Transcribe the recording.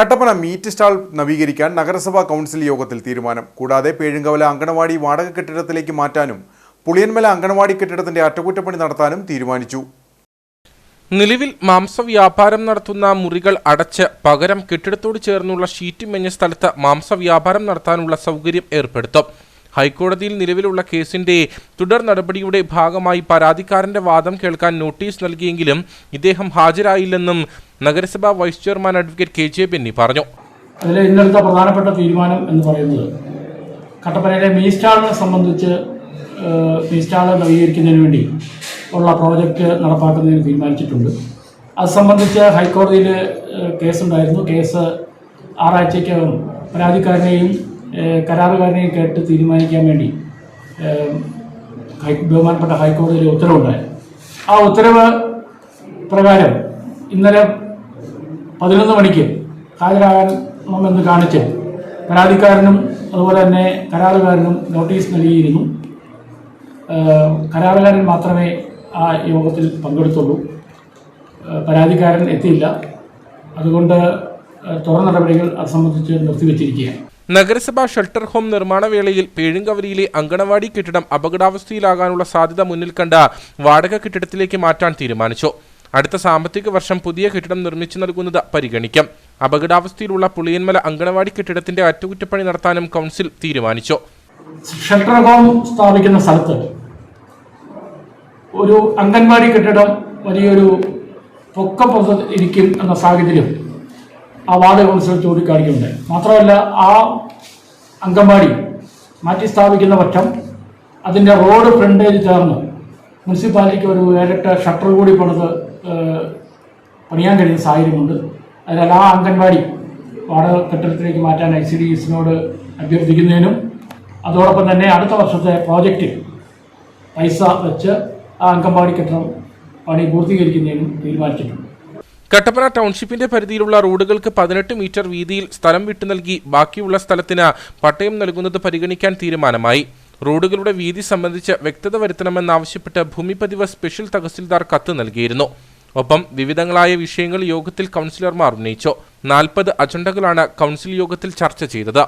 Kattappana meet stall നവീകരിക്കാൻ നഗരസഭാ council യോഗത്തിൽ തീരുമാനം. കൂടാതെ പേഴുങ്കവല അങ്കണവാടി വാടക കെട്ടിടത്തിലേക്ക് മാറ്റാനും പുളിയൻമല അങ്കണവാടി കെട്ടിടത്തിന്റെ അറ്റകുറ്റപ്പണി നടത്താനും തീരുമാനിച്ചു. നിലവിൽ മാംസവ്യാപാരം നടത്തുന്ന മുറികൾ അടച്ച് പകരം കെട്ടിടത്തോട് ചേർന്നുള്ള ഷീറ്റ് മെഞ്ഞ സ്ഥലത്ത് മാംസവ്യാപാരം നടത്താനുള്ള സൗകര്യം ഏർപ്പെടുത്തും. ഹൈക്കോടതിയിൽ നിലവിലുള്ള കേസിന്റെ തുടർ നടപടിയുടെ ഭാഗമായി പരാതിക്കാരന്റെ വാദം കേൾക്കാൻ നോട്ടീസ് നൽകിയെങ്കിലും ഇദ്ദേഹം ഹാജരായില്ലെന്നും നഗരസഭാ vice chairman advocate K J Benny പറഞ്ഞു. അതിൽ ഇന്നലത്തെ പ്രധാനപ്പെട്ട തീരുമാനം എന്ന് പറയുന്നത് കട്ടപ്പനയിലെ മീസ്റ്റാളിനെ സംബന്ധിച്ച് ഏഹ്, മീസ്റ്റാൾ നവീകരിക്കുന്നതിന് വേണ്ടി ഉള്ള പ്രോജക്റ്റ് നടപ്പാക്കുന്നതിന് തീരുമാനിച്ചിട്ടുണ്ട്. അത് സംബന്ധിച്ച് ഹൈക്കോടതിയിൽ കേസുണ്ടായിരുന്നു. കേസ് ആറാഴ്ചയ്ക്കകം പരാതിക്കാരനെയും കരാറുകാരനെയും കേട്ട് തീരുമാനിക്കാൻ വേണ്ടി ബഹുമാനപ്പെട്ട ഹൈക്കോടതിയിൽ ഉത്തരവുണ്ടായി. ആ ഉത്തരവ് പ്രകാരം ഇന്നലെ പതിനൊന്ന് മണിക്ക് ഹാജരാകണമെന്ന് കാണിച്ച് പരാതിക്കാരനും അതുപോലെ തന്നെ കരാറുകാരനും നോട്ടീസ് നൽകിയിരുന്നു. കരാറുകാരൻ മാത്രമേ ആ യോഗത്തിൽ പങ്കെടുത്തുള്ളൂ. പരാതിക്കാരൻ എത്തിയില്ല. അതുകൊണ്ട് തുടർ നടപടികൾ അത് സംബന്ധിച്ച് നിർത്തിവെച്ചിരിക്കുകയാണ്. നഗരസഭാ ഷെൽട്ടർ ഹോം നിർമ്മാണ വേളയിൽ പേഴുങ്കവരിയിലെ അങ്കണവാടി കെട്ടിടം അപകടാവസ്ഥയിലാകാനുള്ള സാധ്യത മുന്നിൽ കണ്ട വാടക കെട്ടിടത്തിലേക്ക് മാറ്റാൻ തീരുമാനിച്ചു. അടുത്ത സാമ്പത്തിക വർഷം പുതിയ കെട്ടിടം നിർമ്മിച്ചു നൽകുന്നത് പരിഗണിക്കാം. അപകടാവസ്ഥയിലുള്ള പുളിയന്മല അങ്കണവാടി കെട്ടിടത്തിന്റെ അറ്റകുറ്റപ്പണി നടത്താനും കൗൺസിൽ തീരുമാനിച്ചു. ഷെൽട്ടർ ഹോം സ്ഥാപിക്കുന്ന സ്ഥലത്ത് ഒരു അംഗൻവാടി കെട്ടിടം വലിയൊരു പൊക്കം ഇരിക്കും എന്ന സാഹചര്യം ആ വാർഡ് കൗൺസിൽ ചൂണ്ടിക്കാണിക്കുന്നുണ്ട്. മാത്രമല്ല ആ അംഗൻവാടി മാറ്റി സ്ഥാപിക്കുന്ന പക്ഷം അതിന്റെ റോഡ് ഫ്രണ്ടേജ് ചേർന്ന് മുനിസിപ്പാലിറ്റിക്ക് ഒരു ഏഴെട്ട് ഷട്ടർ കൂടി പണിത് പണിയാൻ കഴിയുന്ന സാഹചര്യമുണ്ട്. അതിനാൽ ആ അംഗൻവാടി വാടക കെട്ടിടത്തിലേക്ക് മാറ്റാൻ ഐ സി ഡി എസിനോട് അഭ്യർത്ഥിക്കുന്നതിനും അതോടൊപ്പം തന്നെ അടുത്ത വർഷത്തെ പ്രോജക്റ്റിൽ പൈസ വെച്ച് ആ അംഗൻവാടി കെട്ടിടം പണി പൂർത്തീകരിക്കുന്നതിനും തീരുമാനിച്ചിട്ടുണ്ട്. കട്ടപ്പന ടൗൺഷിപ്പിന്റെ പരിധിയിലുള്ള റോഡുകൾക്ക് പതിനെട്ട് മീറ്റർ വീതിയിൽ സ്ഥലം വിട്ടു നൽകി ബാക്കിയുള്ള സ്ഥലത്തിന് പട്ടയം നൽകുന്നത് പരിഗണിക്കാൻ തീരുമാനമായി. റോഡുകളുടെ വീതി സംബന്ധിച്ച് വ്യക്തത വരുത്തണമെന്നാവശ്യപ്പെട്ട് ഭൂമിപതിവ് സ്പെഷ്യൽ തഹസിൽദാർ കത്ത് നൽകിയിരുന്നു. ഒപ്പം വിവിധങ്ങളായ വിഷയങ്ങൾ യോഗത്തിൽ കൗൺസിലർമാർ ഉന്നയിച്ചു. നാൽപ്പത് അജണ്ടകളാണ് കൗൺസിൽ യോഗത്തിൽ ചർച്ച ചെയ്തത്.